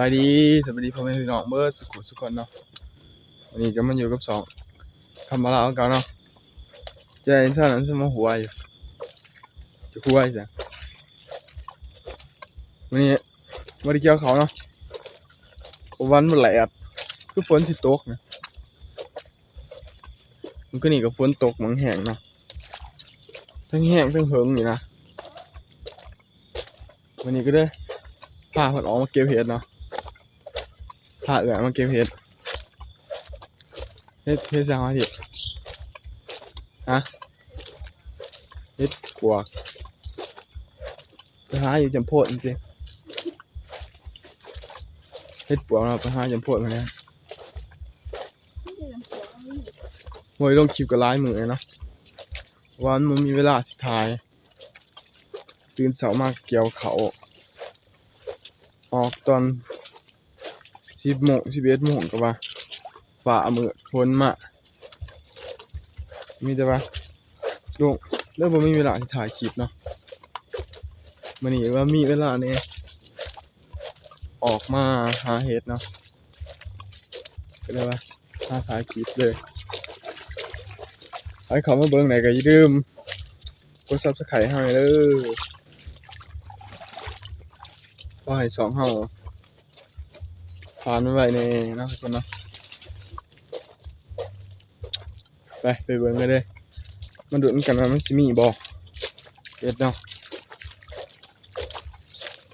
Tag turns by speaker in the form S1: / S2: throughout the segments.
S1: บายดีสวัสดีพ่อแม่พี่น้องเบิร์ดสุขุสุขคนเนาะวันนี้ก็มาอยู่กับสองคำมาลาเอาเก่าเนาะเจ้าอินซ่านั้นสมาหัวอยู่จะหัวอีกจ้ะวันนี้มาได้เกี่ยวเขาเนาะวันมันแหลดคือฝนที่ตกนะมันก็นี่ก็ฝนตกมังแห้งเนาะทั้งแห้งทั้งเหิงอยู่นะวันนี้ก็ได้พาเพิ่นออกมาเก็บเห็ดเนาะ พาเอื่อยมาเก็บเห็ดเฮ็ดเฮ็ดจังวะพี่ฮะเฮ็ดปวกไปหาอยู่จำโพดจริงๆเฮ็ดปวกเราะไปหาจำโพดมาเนี่ยมวยลงคลิปกับลายมือเนาะวามันมีเวลาสุดท้าย ตื่นเช้ามากเกี่ยวเขา ออกตอน สิบโมงสิบเอ็ดโมงก็ว่าฝ่ามือพ้นมามีแต่ว่าลงเริ่มบ่มีเวลาที่ถ่ายคลิปเนาะมันนี่ว่ามีเวลาเนี่ยออกมาหาเห็ดเนาะก็เลยว่าหาถ่ายคลิปเลยใครเขามาเบิ่งไหนก็อย่าลืมกด subscribe ให้เด้อก็ให้สองเฮา ผ่านไม่ไหวในเนาะทุกคนเนาะไปไปเบิ่งกันเลยมาดูกันว่ามันสิมีบ่เอ็ดเนาะ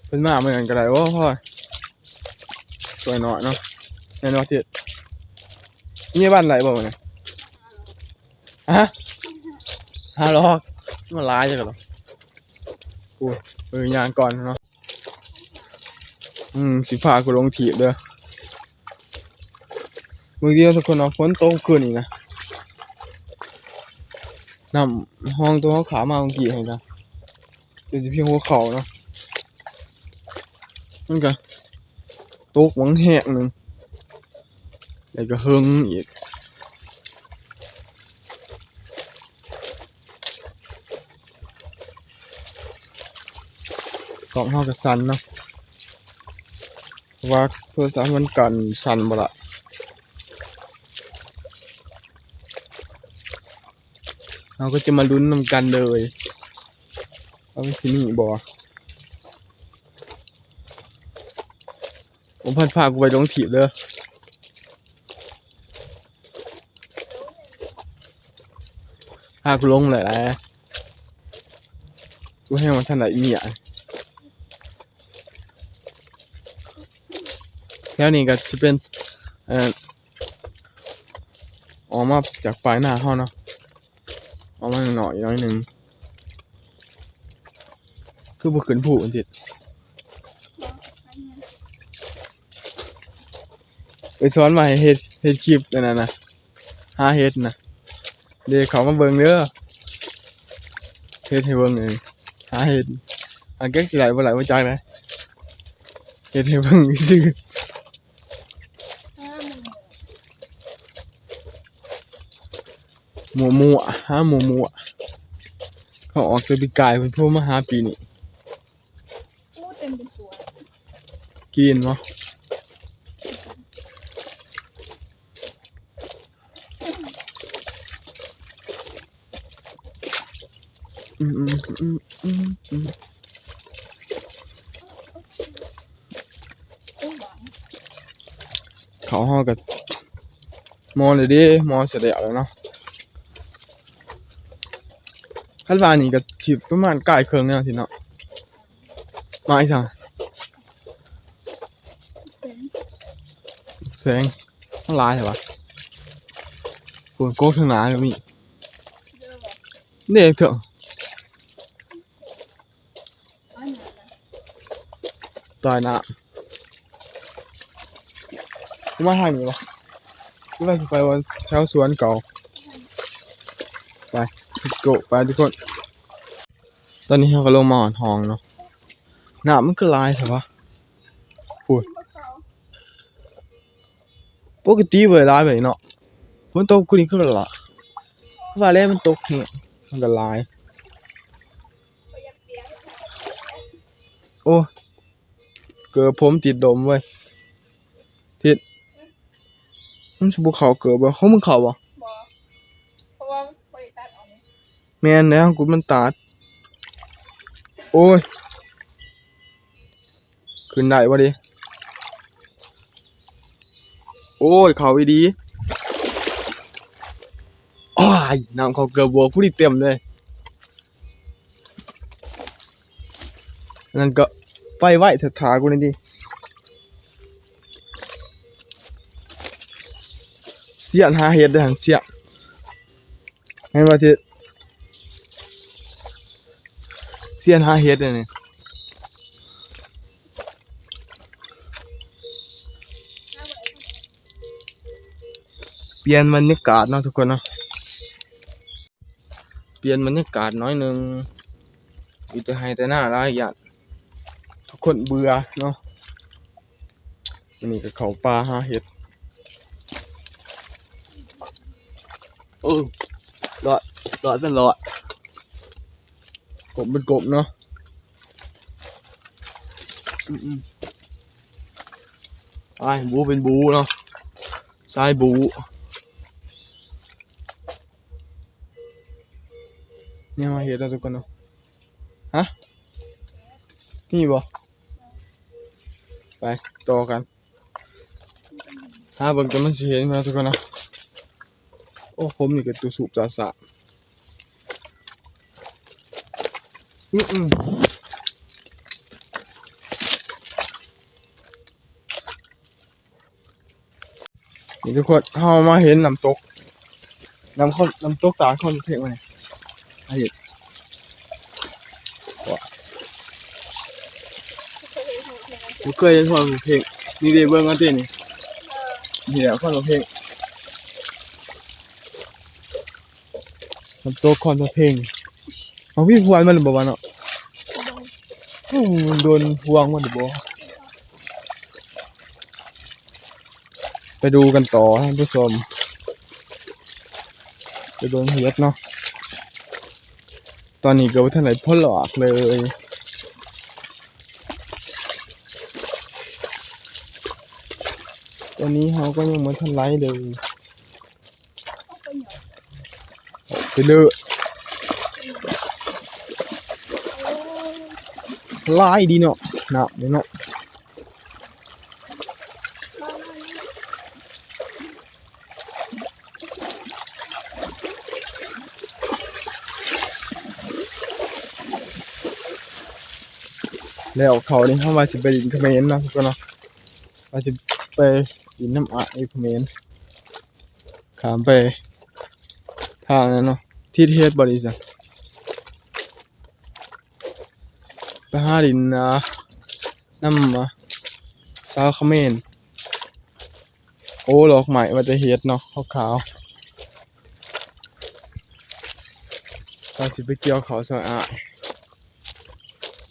S1: เป็นมาเหมือนกันก็ได้โอ้พ่อสวยหน่อยเนาะแน่นอนเจ็ดนี่บ้านไหนบ่เนี่ยฮะฮาลอกมันร้ายจังกันหรอกูเออยางก่อนเนาะอืมสิพากูลงถีบเด้อ บางทีทุกคนเอาฝนตกคืนนี่นะนำห้องตัวเขาขามาบางทีเห็นนะเดี๋ยวจะพียงหัวเขาเนาะมันก็ตกหวังแหกหนึ่งแล้วก็เฮิงอีกกล่องเฮากับสันเนะเพราะว่าโทรศัพท์มันกันสันบ่ละ เราก็จะมาลุ้นนำกันเลยว่าเป็นที่นี่บอผมพันพากูไปลงถีบเด้อพากูลงเลยแหละกูให้มันทันไหนเมียแล้วนี่ก็จะเป็นเอ่อออกมาจากปลายหน้าเขาเนาะ เอามาหน่อยน้อยหนึ่งคือบุกขึ้นผูอันติดไปสอนมาให้เฮ็ดเฮ็ดคลิปนั่นน่ะนะหาเฮ็ดนะเดี๋ยวเขามาเบิ่งเด้อเฮ็ดให้เบิ่งเลยหาเฮ็ดอันแก๊กสิไหลบ่ไหลบ่จักเลยเฮ็ดให้เบิ่งซื่อ มัวมัวหาหมัวมัวเขาออกจะไปกายเป็นพวกมาหาปีนี้
S2: พูเต็มเป็นตัว
S1: กินเนาะอืมอืมอืมอืมอืม
S2: โอ้หวัง
S1: เขาห้อกับมอเลยดิมอเสร็จแล้วเนาะ ขั้นวานี่ก็ถิบประมาณกายเครื่องเนี่ยทีเนาะมาอีกสั่งแสงต้องลายเหรอวะปวดโก้ข้างหน้าเลยมี
S2: เด็
S1: กเถอะตายน้ากูมาทางนี้วะกูว่ไปวันแถวสวนเก่า let's go ไปทุกคน ตอนนี้เราก็ลงมาหอนหองเนาะหน้ามันก็ลายเหรอวะ
S2: ที่พวกเขา
S1: ปกติเวลาแบบนี้เนาะฝนตกกูนี่คือละว่าแล้วมันตกเนี่ยมันก็ลาย โอ้ เกิดผมติดดมเว้ย
S2: เทิ
S1: ศมันสิบ่เขาเกิดบ่เขามึงเขาบ่ แม่นแล้วกูมันตัด โอ้ย ขึ้นได้บ่ดิ โอ้ย เขาอีดีอ้ายน้ำเขาเกือบบวกผู้ดีเต็มเลยนั่นก็ไปไหวเถิดถากูนี่ดิเสียนหาเห็ดเด้อหันเสียนให้มาทิศ เสียนหาเฮ็ดเนี่
S2: ถ้าบริษัท
S1: เปลี่ยนบรรยากาศเนาะทุกคนเนาะเปลี่ยนบรรยากาศน้อยหนึ่งอยู่แต่ให้แต่หน้าหลายอย่างทุกคนเบื่อเนาะวันนี้ก็เขาป่าหาเห็ดเออรอดรอดเป็นรอด กบเป็นกบเนาะอืมๆไปบูเป็นบูเนาะซ้ายบูเนี่ยมาเห็ดแล้วทุกคนเนาะฮะนี่บ่ไปต่อกันถ้าเบิ่งจะมันสิเห็นนะทุกคนนะโอ้ผมนี่ก็ตัวสูบจาสะ อืออือนี่ทุกคนเฮามาเห็นน้ำตก น้ำคนน้ำตกตาคนเพลงมาเนี่ยอาเห็ด
S2: ไม่เคยเห็นหัวเพลงนั้น
S1: ผมเคยเห็นคนเพลงนี่เด้เบิ่งกันตินี่
S2: เออ
S1: นี่แหละคนเพลงน้ำตกคนเพลง เอาพี่พวนมันหรือบ่วะเนาะโดนพวงมันหรือบ่าไปดูกันต่อท่านผู้ชมไปโดนเฮ็ดเนาะตอนนี้ก็บ่ทันไหนพ่นหลอกเลยตอนนี้เขาก็ยังไม่ทันไลเลย
S2: ไป
S1: เลย
S2: โอ้ย
S1: ดีเนาะหนักเลยเนาะแล้วเขานี่เข้าว่าจะไปดินเขมรนะทุกคนเนาะว่าจะไปดินน้ำอะไอ้เขมรขามไปทางนั้นเนาะที่เทศบริษัท ไปหาดินนะน้ำมาสาวเมรโอ้หลอกใหม่ว่าจะเฮ็ดเนาะขาวๆเราสิไปเกี่ยวเขาวซอยอะ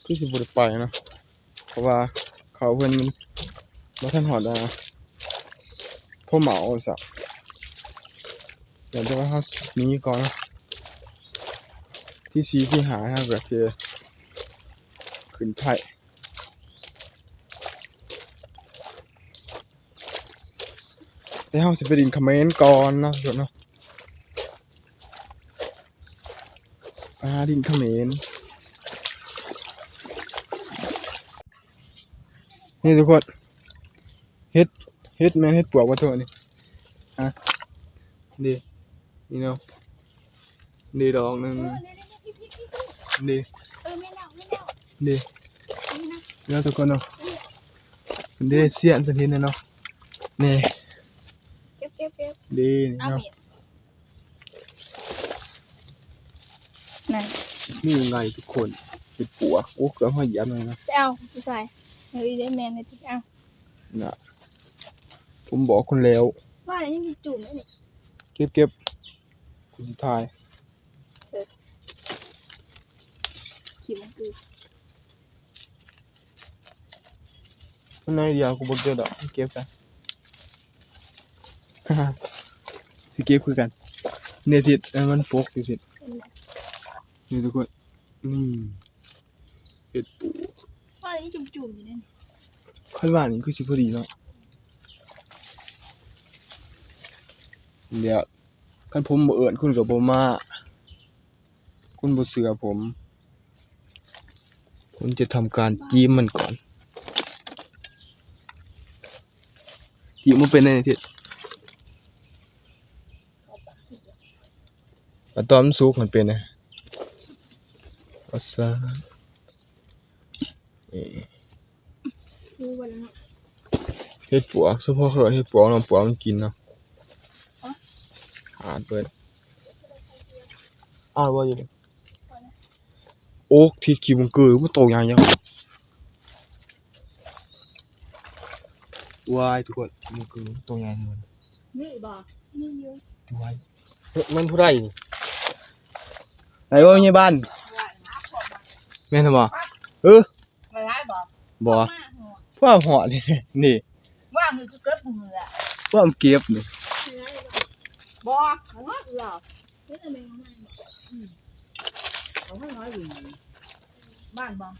S1: คือสิบ่ได้ไปเนาะเพราะว่าเขาเพิ่นบ่ทันฮอดอะพ่อเหมาซะเดี๋ยวจะว่าเฮานี้ก่อนนะที่4ที่หาเฮาก็สิ ขึ้นไทยแต่เฮาสิไปดินคอมเขมรก่อนเนาะเดี๋ยวเนาะไปหาดินเขมรนี่ทุกคนเฮ็ดเฮ็ดแมนเฮ็ดปวกว่าเท่านี่ฮะดีนี่เนาะดีดอกหนึง
S2: เออนี่นี่นี่พี่พี่พี่
S1: ดี
S2: เออไม่เล่าไม่ เล่า
S1: ดี
S2: นี่นะ
S1: แล้วทุกคนเนาะเป็นได้เสียนเป็นทีนะเนาะนี่
S2: เก็บเก็บเก็บ
S1: ดีนี่
S2: เอา
S1: เนาะ
S2: เมียนั่น
S1: นี่ไงทุกคนเฮ็ดปวกโอ้เกือบห้อยเหยียบเลยนะ
S2: จะเอาผู้ชายเฮ้ยได้แมนเลยที่เอา
S1: น่ะผมบอกคนแล้ว
S2: ว่าอะไรยังมีจุ่มไหมนี่
S1: เก็บเก็บคุณสุดท้าย
S2: ขีมันคือ
S1: มันน้อยเดียวกูบ่เก็บดอกเก็บกันสิเก็บคือกันเนี่ยทิศเออมันปกอยู่ทิศ
S2: เป็นไง
S1: นี่ทุกคนนี่เห็ดปู
S2: ว่าอะไรจุ่มจุ่มๆอยู่นั่น
S1: ค่อยว่านี่คือสิพอดีเนาะเดี๋ยวคันผมบ่เอิ้นคุณก็บ่มา คุณบ่เชื่อผมคุณจะทำการจิ้มมันก่อน จิ้มมันเป็นไงทิแต่ตอนมันสุกมันเป็นไงอัสซาเอ่อ
S2: รู้วันแล้วเนาะ
S1: เฮ็ดปวกเฉพาะเขาเฮ็ดปวกเนาะปวกมันกินเนาะ
S2: อ๋อ
S1: หาดเปิดอ้าวว่าอยู่ดิโอ๊กที่ขี้มันเกือมันโตใหญ่ยัง วายทุกคนมันเกือมันโตใหญ่ทุกคน
S2: นี่บอกนี่อยู
S1: วายเฮ้ยมันผู้ใดนี่ไหนว่าอยู่บ้านแม่นบ่เออ
S3: ไม่ร้ายบอก
S1: บ่
S2: มาหัว
S1: ว่าหอดนี่นี่
S3: ว่ามือคือเกิดมืออะ
S1: ว่ามันเก็บนี่
S2: เนื้อเลย
S3: บอกเขาน้อยเหรอ
S2: เฮ้ยแต่แมงมันบอก
S3: เขาน้อยอยู่บ้านบอก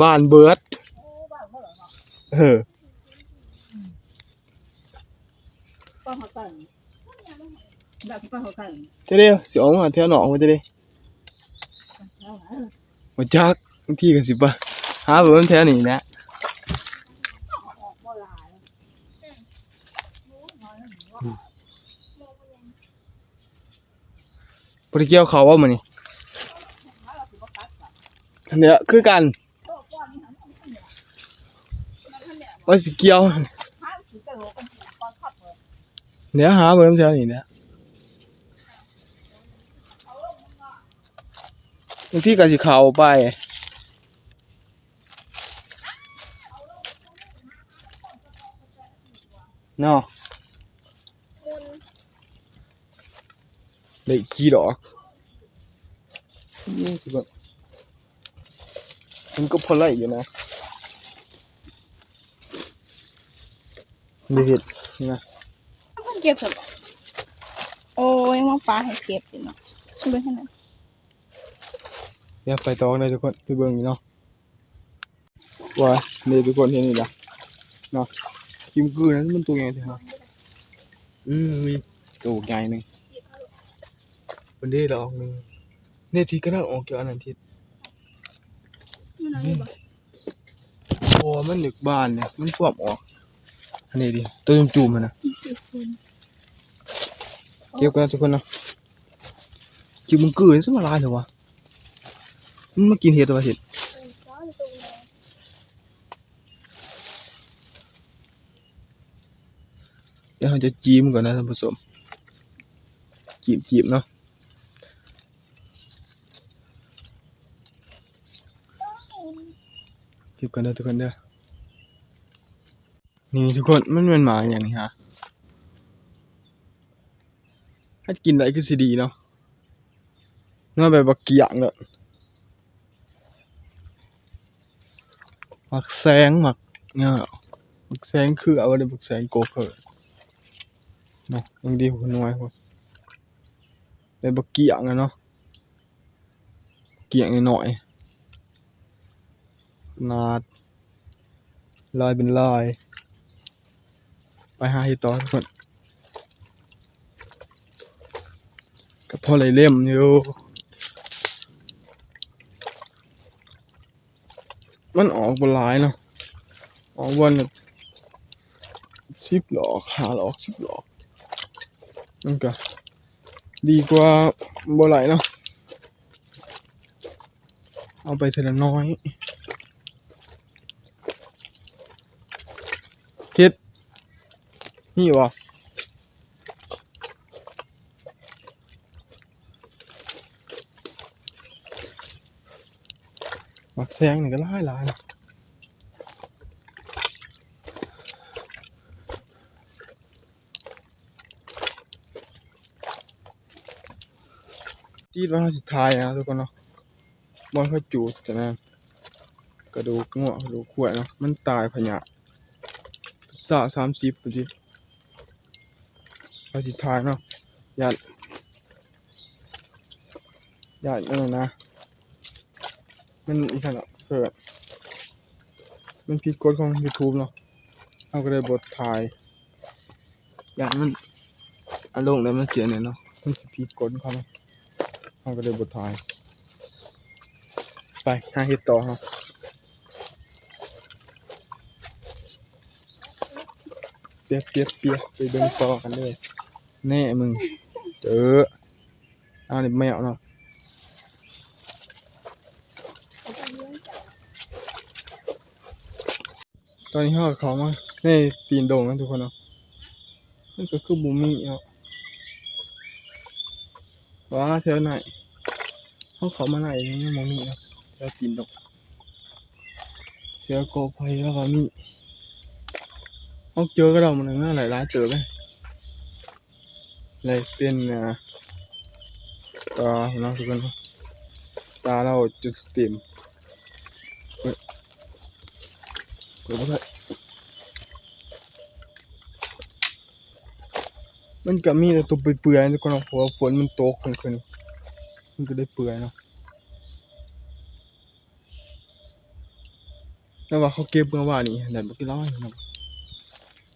S1: บ้านเบิด
S3: โอ้บ้านเขาเหรอ
S1: เออ
S3: ป้าเขาตั้งแบบป้าเขาตั้ง
S1: จะได้สิออกมาแถวหนองว่าจะได้
S3: เอาหา
S1: จักบางทีก็สิบ่หาเบิ่งแถวนี้แหละ
S3: ออกบ่หลาย
S1: บ่ได้เกี่ยวเขาว่ามื้อนี้
S3: ถ้าเราถือว่าตั
S1: นเนี้ยคือกัน
S3: โอ้ก้อนนี้หันมันเนี่ยมันเนี่ย
S1: ว่าสิเกี่ยว
S3: เดี๋ย
S1: วหาเบิ่งแถวนี้แหละบางทีก็สิเข้าไปเนาะได้กี่ดอกนี่สิบ่มันก็พอไล่อยู่นะนี่เห็ดนะ
S2: เก็บเถอะบอกโอ้ยมาปลาให้เก็บสิเนาะช่วยให้หน่อย
S1: เดี๋ยวไปต่อเลยทุกคนไปเบิ่งนี่เนาะว่านี่ทุกคนเห็นนี่ล่ะเนาะกิมกือนั้นมันตัวใหญ่แท้ฮะอืมมีตัวใหญ่หนึงมันได้ดอกหนึงเนี่ยที่กำลังออกจากอันนั้นที่
S2: มันอะไรบอก
S1: พอมันหนึกบานเนี่ยมันฟวบออก อันนี้ดิตัวจุ่มๆมันนะ
S2: สิบคน
S1: เก็บกันนะทุกคนนะกิมกือนี่สมาลายเหรอวะมันมากินเห็ดตัวเห็ด
S2: เหน
S1: เดี๋ยวเราจะจีมก่อนนะท่านผู้ชมจีบจีบเนาะจีบกันเด้อทุกคนเด้อนี่ทุกคนมันเป็นหมาอย่างนี้ฮะ ถ้ากินอะได้คือสิดีเนาะเนื้อแบบบักเกียงเนาะหมักแซงหมักเนี่ยหมักแซงคือเอาไว้บักแซงโกเกิร์เนาะยังดีกว่าน้อยพอเป็นบักเกียงอะเนาะเกียงหน่อยๆนาดลายเป็นลาย ไปหาเห็ดต่อทุกคน กับพ่อไรเล่มอยู่มันออกบนหลายเนาะออกวันละสิบหลอกหาหลอกสิบหลอกมันก็ดีกว่าบ่ไหลายเนาะเอาไปทีละน้อยคิดนี่วะ มักแซงหนี่งก็หลายลายนจีดว่าสุดท้ายนะทุกคนเนาะบอลเขาจูดแต่นะกระดูกงวกระดูกขวดเนาะมันตายพะยะสะสามสิบปจิเราสุดท้ายเนาะญาติญาตินั่นน่ะนะ มันอีกขนาดเกิด มันผิดกฎของ YouTube เนาะเราก็เลยบทถ่าย อย่างมันอันลงแล้วมันเสียเนี่ยเนาะมันผิดกฎเขาเนาะเขาก็เลยบ่ถ่าย ไปหาเฮ็ดต่อเฮาเปียกเปียกเปียกไปเบิ่งต่อกันเลยแน่มึง เจอเอานี่แมวเนาะ อนนี้เฮาเขามาในปีนโด่งนะทุกคนเนาะมันก็คือบ่มีเนาะว่าแถวไหนเฮาเขามาไหนนี่บ่มีเนาะแถวปีนโด่งเสือโกไฟแล้วก็มีเฮาเจอก็เรามันน่าหลายเจอเลยเลยเป็นอ่าตาเนาะทุกคนตาเราจุดเต็มเฮ้ยเปิดบ่ได้ มันก็มีแต่ตัวเปื่อยๆทุกคนเนาะเพราะฝนมันตกขึ้นขึ้นมันก็ได้เปื่อยเนาะแล้วว่าเขาเก็บเมื่อวานนี้แต่บ่กี่ร้อยเนาะ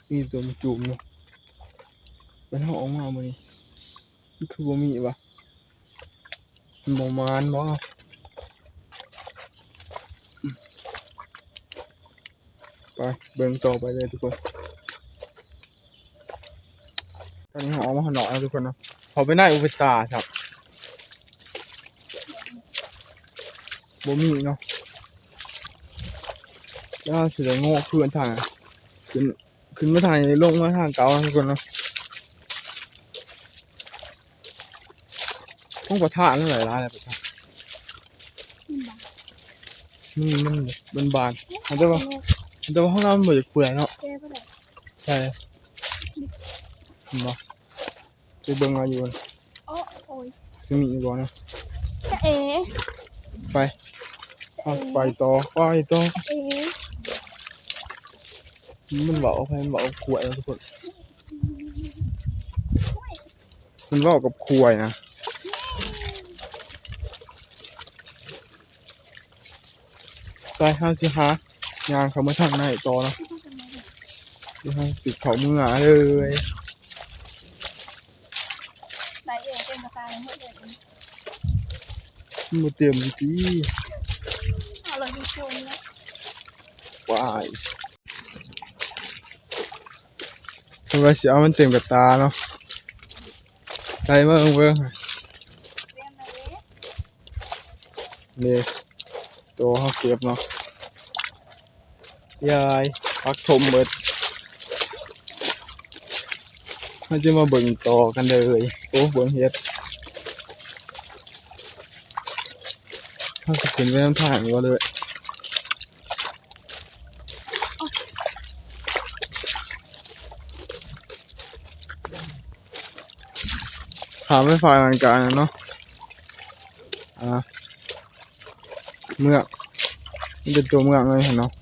S1: มีตัวมันจุ่มเนาะเป็นเขาออกมามื้อนี้มันคือบ่มีวะมันบ่มานบ่อืมไป เบิ่งต่อไปเลยทุกคน ตอนนี้ผมออกมาข้างนอกแล้วทุกคนเนาะเขาไปหน้าอุปตาครับบ่มีเนาะแล้วเสือโง่ขึ้นทางขึ้นขึ้นมาทางนี้ลงมาทางเก่านะทุกคนเนาะห้องประทะนั่นหลายร้านเลยประทะนี่มันมันบานๆแต่ว่า แต่ว่าห้องน้ำมันบ่อยากเปื่อยเนาะ
S2: แก้บ่ได้
S1: ใช่เห็นบ่ไปเบิ่งเอาอยู่
S2: โอ้โอ้ย
S1: จะมีอีกบ่เนาะ
S2: จะเอ๋
S1: ไปเอาไปต่อไปต่อ
S2: เอ๋
S1: มันเบาไปมันเบากับขวดนะทุกคนมันเบากับขวดนะไปห้าสิฮะ ยางเขามาทางไหนต่อเนาะเดี๋ยวให้ติดเขามือหาเลย
S2: ไหนเอ๋เป็นกระตายหมดเลย
S1: มันบ่เตรียมจี
S2: เอาเลยมีชมนะ
S1: วายทำไมเสียมันเต็มกับตาเนาะใจเบิ่งเบิ่ง
S2: เรียนเลย
S1: นี่ตัวเขาเก็บเนาะ ยายพักชมเบิดเขาจะมาเบิ่งต่อกันเลย โอ้เบิ่งเฮ็ดเขาจะขึ้นไปน้ำทางก็เลยถามไม่ฝ่ายมันกันเนาะอ่าเมือกมันเป็นตัวเมือกเลยเห็นเนาะ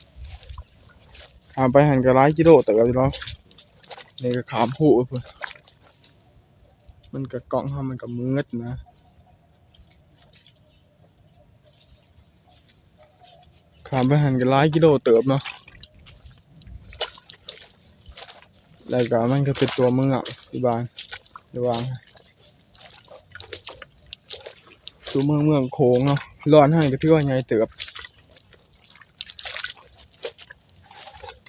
S1: ามไปหันกระไรกิโลแต่ก็เนาะนี่ก็ขามผู้เพื่อนมันก็กล่องทำมันก็มืดนะขามไปหันกระไรกิโลเติบเนาะแล้วก็มันก็เป็นตัวเมือกที่บ้านระวังตัวเมืองเมืองโค้งเนาะร้อนให้ก็พี่ว่าไงเติบ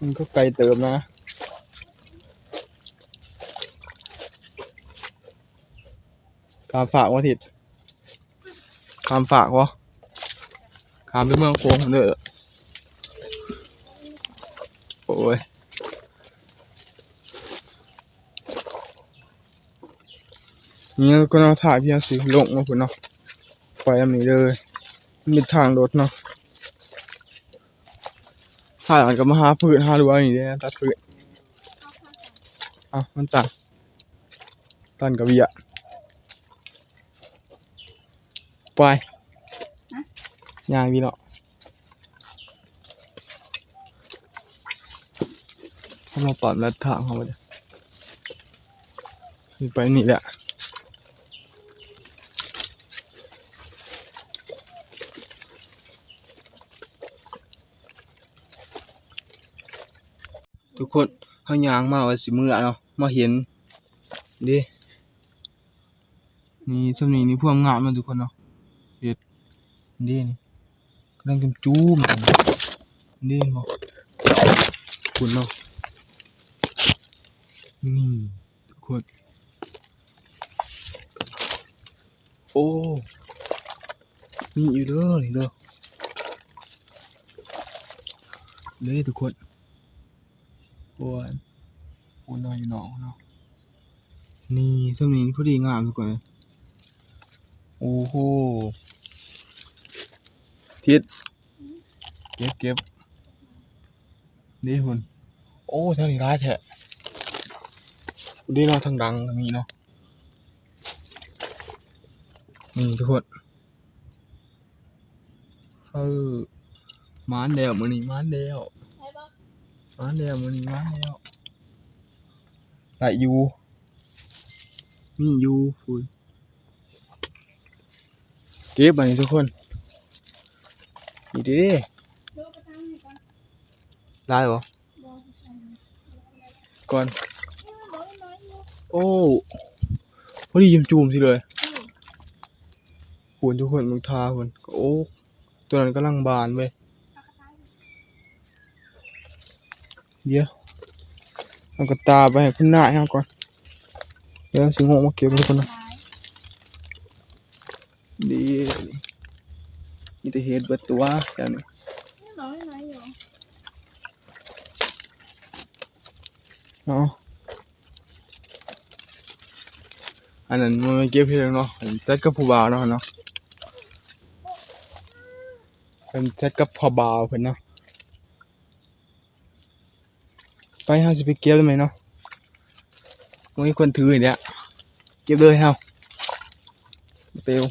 S1: มันก็ไกลเติมนะ คามฝากวะทิดคามฝากวะคามไปเมืองโค้งเด้อโอ้ยนี่ก็น่าถ่ายพี่สิลงมาพุ่เนาะไปอันนี้เลยมันเป็นทางรถเนาะ ถ่ายมันก็มาหาพืชหาดูว่าอย่างนี้ได้ตัดพืชอะมันตัดตันกับเวียไปยางดีเนาะเขามาปรับลัดทางเขาไปเลยไปนี่แหละ ทุกคนเขายางมาว่าสิมือเนาะมาเห็นดินี่สำนีนี่พวกงามมันทุกคนเนาะเฮ็ดนี่นี่กำลังจุ่มจูมกันนี่เนาะคุณเนาะนี่ทุกคนโอ้มีอยู่เด้อนี่เด้อเลยทุกคน โอ้ยโอ้ยนอนอยู่หนองเนาะนี่สำนีนี่พอดีงามทุกคนเลยโอ้โหทิศเก็บเก็บนี่คุณโอ้เท่านี้ร้ายแท้ดีเนาะทางดังก็มีเนาะนี่ทุกคนเออมานแล้วมื้อนี้มานแล้ว
S2: ใช่ปะ
S1: มานแล้วมื้อนี้มานแล้วได้อยู่มีอยู่คุณเก็บอันนี้ทุกคนนี่เดิ
S2: ดูไปทางนี้ก่อน
S1: ได้บ่
S2: บอกไปทางนี้
S1: ก่อน
S2: เออน้อยน้อยอยู่
S1: โอ้พอดียิ้มจูมสิเลย
S2: อืม
S1: คุณทุกคนมึงทาคุณโอ้ ตัวนั้นกำลังบานเว้ย
S2: เอากระต่าย
S1: เดี๋ยวเอากระตาไปให้คุณนายเอาก่อน เดี๋ยวสิงห์มาเก็บทุกคนนะดีมีแต่เห็ดเบิดตัวจังนี่
S2: น้อยน้อยอยู่
S1: เนาะอันนั้นมันเก็บเห็ดเนาะอันนเซ็ตกับผู้บ่าวเนาะเนาะเป็นเซ็ตกับพ่อบ่าวเพิ่นเนาะ ไปเฮาสิไปเก็บได้ไหมเนาะบ่มีคนถืออีกแล้วเก็บเลยเฮาเปลว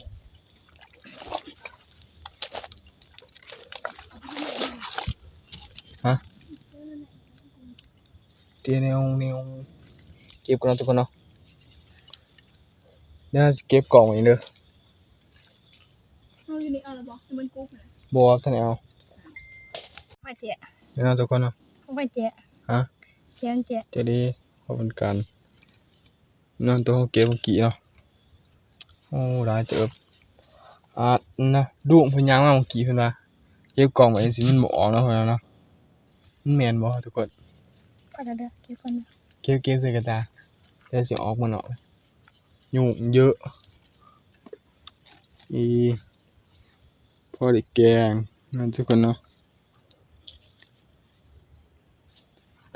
S1: ฮะเดี๋ยวแนวแนวเก็บก่อนเนาะทุกคนเนาะเดี๋ยวเราสิเก็บกล่องไว้เด้อ
S2: เอาอยู่นี่เอาละบอกให้มันกุ๊บเลย
S1: บัวท่านเอา
S2: ไปเจ๊ะ
S1: เดี๋ยวเราทุกคนเนาะ
S2: ไปเจ๊ะ
S1: ฮะ
S2: เจ๊ะเจ๊ะ
S1: จะดีขอบคุณกันนอนตัวเขาเก็บเมื่อกี้เนาะโอ้หลายเติบอ่านะดูเพิ่นยางมาเมื่อกี้เพิ่นว่าเก็บกล่องไว้สิมันบ่ออกเนาะเพิ่นว่าเนาะมันแม่นบ่ทุกคน
S2: ไปเดี๋ยวเดี๋ยวเก็บก่อนนะ
S1: เก็บเก็บใส่กระดาษแต่สิออกมาเนาะยุ่งเยอะอีพอได้แกงนั่นทุกคนเนาะ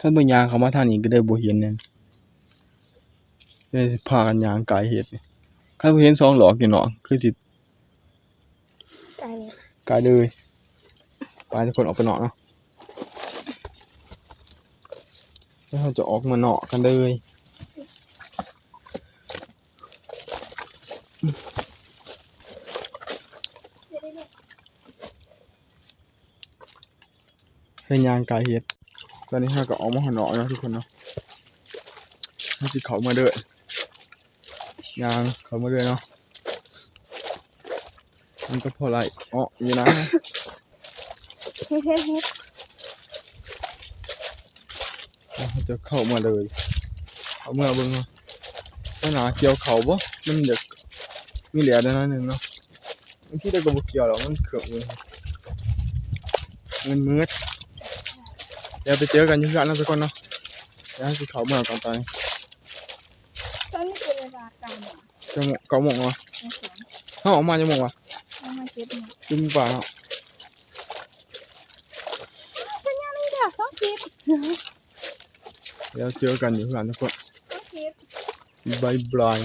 S1: ถ้าบางอย่างเขามาทางนี้ก็ได้บ่เห็นนั่นได้สิพากันย่างกายเฮ็ดนี่ถ้าบ่เห็นสองหลอกอยู่เนาะคือสิ
S2: ไก่เลย
S1: กายเลยไปทุกคนออกไปเนาะเนาะแล้วเราจะออกมาเนาะกันเลย
S2: เจ๊ได้เลย
S1: ให้ยางกายเฮ็ด ตอนนี้เราก็ออกมาหนาะเนาะทุกคนเนาะให้สิเขามาเด้อยางเขามาเด้อเนาะมันก็พอไรอ๋ออยู่นะ
S2: เฮ็ดเฮ็ดเฮ็ด
S1: เราจะเข้ามาเลยเอามื่อเบิ่งเนาะว่าหนาเกี่ยวเขาบ่มันเด็กมีเหลือได้น้อยหนึ่งเนาะบางทีแต่ก็บ่เกี่ยวหรอกมันเขื่อกเลยมันมืด เดี๋ยวไปเจอกันอยู่ที่ร้านนะทุกคนเนาะเดี๋ยวให้สิเขาเมื่อก่อนตอนนี้
S2: ตอนนี้เป็นเวลาการเนี่ย
S1: จะโมงเก้าโมงวะ
S2: ในสวน
S1: เขาออกมาจะโมงวะ
S2: เอามาเก็บเนี่ย
S1: จิ้มป่าเนาะ
S2: เป็นยังไงเด้อต้องเก็บ
S1: เดี๋ยวเจอกันอยู่ที่ร้านทุกคน
S2: ต้องเก็บบา
S1: ยบาย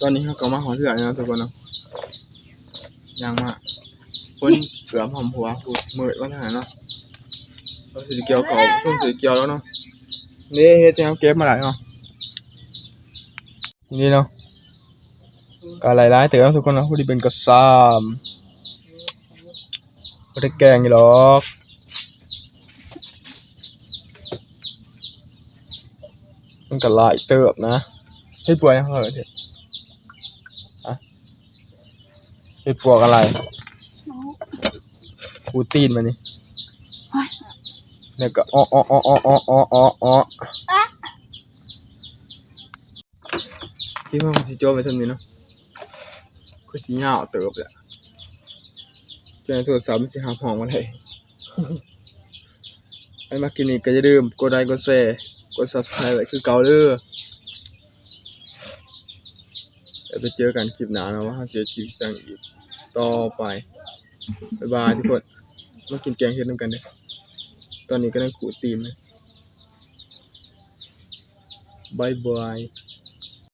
S1: ตอนนี้เขาก็มาหอเสือแล้วนะทุกคนเนาะยังมาคนเสือผอมหัวพูดมืดว่าทหาเนาะเราสีเกียวเขาช่วงสีเกียวแล้วเนาะนี่เฮ็ดที่เขาเก็บมาหลายเนาะนี่เนาะก็หลายร้ายๆเต๋อทุกคนเนาะพอดีเป็นกระซามไม่ได้แกงนี่หรอกมันก็หลายเติบนะเฮ็ดป่วยเหรอเด็ดอะเฮ็ดปวกอะไร กูตีนมานี่เนี่ยก็อ้ออ้ออ้ออ้ออ้ออ้ออ้อ
S2: อะ
S1: ที่มันสิจบไปซั่นนี้เนาะก็สิยาวเติบแหละจนโทรศัพท์มันสิหาห้องมาได้ไอ้มากินนี่ก็อย่าลืมกดไลค์กดแชร์กด Subscribe ไว้คือเก่าเด้อเดี๋ยวไปเจอกันคลิปหน้าเนาะว่าเราจะคลิปจังอีกต่อไป บ๊ายบายทุกคน มากินแกงเห็ดนำกันเด้อตอนนี้ก็นั่งขูดตีนนะบายบาย